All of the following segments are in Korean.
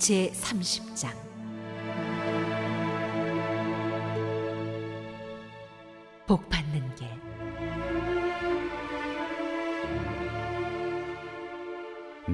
제 30장. 복 받는 길.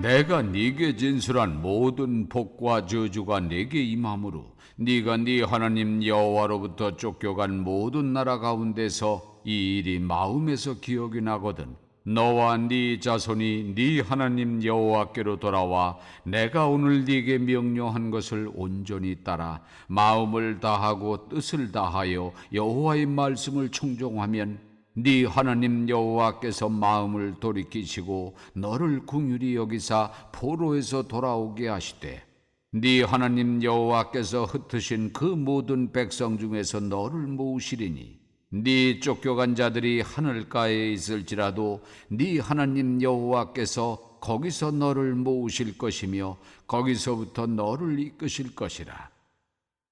내가 네게 진술한 모든 복과 저주가 네게 임함으로 네가 네 하나님 여호와로부터 쫓겨간 모든 나라 가운데서 이 일이 마음에서 기억이 나거든 너와 네 자손이 네 하나님 여호와께로 돌아와 내가 오늘 네게 명령한 것을 온전히 따라 마음을 다하고 뜻을 다하여 여호와의 말씀을 청종하면 네 하나님 여호와께서 마음을 돌이키시고 너를 궁휼히 여기사 포로에서 돌아오게 하시되 네 하나님 여호와께서 흩으신 그 모든 백성 중에서 너를 모으시리니 네 쫓겨간 자들이 하늘가에 있을지라도 네 하나님 여호와께서 거기서 너를 모으실 것이며 거기서부터 너를 이끄실 것이라.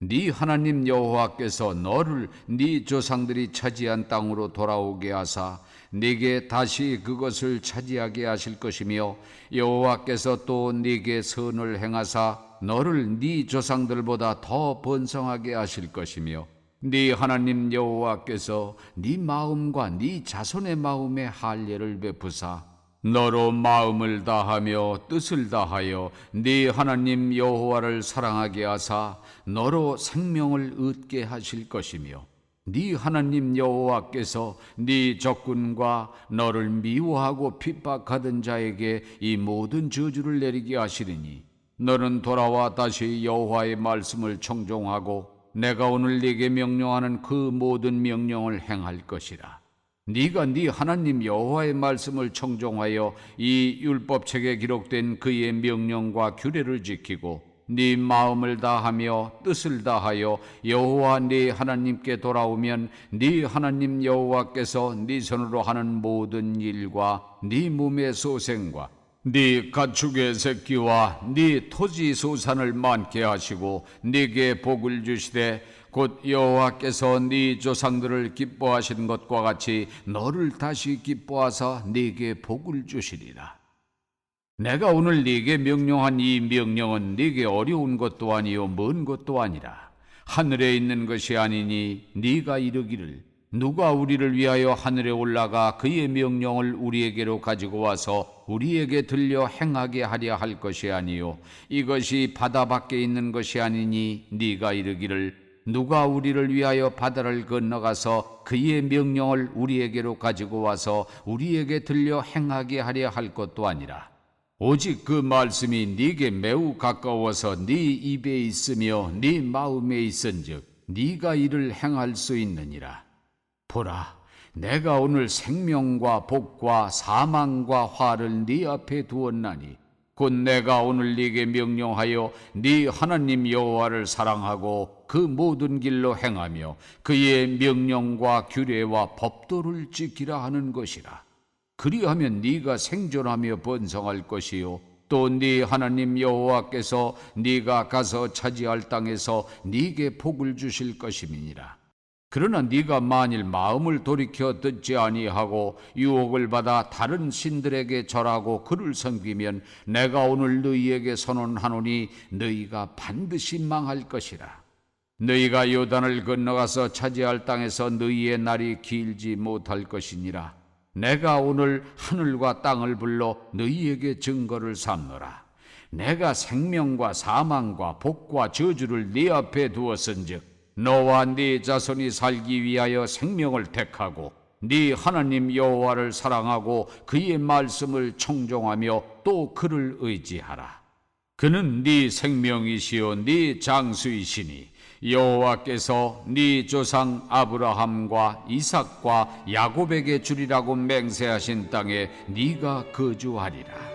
네 하나님 여호와께서 너를 네 조상들이 차지한 땅으로 돌아오게 하사 네게 다시 그것을 차지하게 하실 것이며 여호와께서 또 네게 선을 행하사 너를 네 조상들보다 더 번성하게 하실 것이며 네 하나님 여호와께서 네 마음과 네 자손의 마음에 할례를 베푸사 너로 마음을 다하며 뜻을 다하여 네 하나님 여호와를 사랑하게 하사 너로 생명을 얻게 하실 것이며 네 하나님 여호와께서 네 적군과 너를 미워하고 핍박하던 자에게 이 모든 저주를 내리게 하시리니 너는 돌아와 다시 여호와의 말씀을 청종하고 내가 오늘 네게 명령하는 그 모든 명령을 행할 것이라. 네가 네 하나님 여호와의 말씀을 청종하여 이 율법책에 기록된 그의 명령과 규례를 지키고 네 마음을 다하며 뜻을 다하여 여호와 네 하나님께 돌아오면 네 하나님 여호와께서 네 손으로 하는 모든 일과 네 몸의 소생과 네 가축의 새끼와 네 토지 소산을 많게 하시고 네게 복을 주시되 곧 여호와께서 네 조상들을 기뻐하신 것과 같이 너를 다시 기뻐하사 네게 복을 주시리라. 내가 오늘 네게 명령한 이 명령은 네게 어려운 것도 아니요 먼 것도 아니라 하늘에 있는 것이 아니니 네가 이르기를 누가 우리를 위하여 하늘에 올라가 그의 명령을 우리에게로 가지고 와서 우리에게 들려 행하게 하려 할 것이 아니요. 이것이 바다 밖에 있는 것이 아니니 네가 이르기를 누가 우리를 위하여 바다를 건너가서 그의 명령을 우리에게로 가지고 와서 우리에게 들려 행하게 하려 할 것도 아니라. 오직 그 말씀이 네게 매우 가까워서 네 입에 있으며 네 마음에 있은즉 네가 이를 행할 수 있느니라 보라 내가 오늘 생명과 복과 사망과 화를 네 앞에 두었나니 곧 내가 오늘 네게 명령하여 네 하나님 여호와를 사랑하고 그 모든 길로 행하며 그의 명령과 규례와 법도를 지키라 하는 것이라. 그리하면 네가 생존하며 번성할 것이요. 또 네 하나님 여호와께서 네가 가서 차지할 땅에서 네게 복을 주실 것임이니라 그러나 네가 만일 마음을 돌이켜 듣지 아니하고 유혹을 받아 다른 신들에게 절하고 그를 섬기면 내가 오늘 너희에게 선언하노니 너희가 반드시 망할 것이라. 너희가 요단을 건너가서 차지할 땅에서 너희의 날이 길지 못할 것이니라. 내가 오늘 하늘과 땅을 불러 너희에게 증거를 삼노라. 내가 생명과 사망과 복과 저주를 네 앞에 두었은즉 너와 네 자손이 살기 위하여 생명을 택하고 네 하나님 여호와를 사랑하고 그의 말씀을 청종하며 또 그를 의지하라. 그는 네 생명이시요 네 장수이시니 여호와께서 네 조상 아브라함과 이삭과 야곱에게 주리라고 맹세하신 땅에 네가 거주하리라.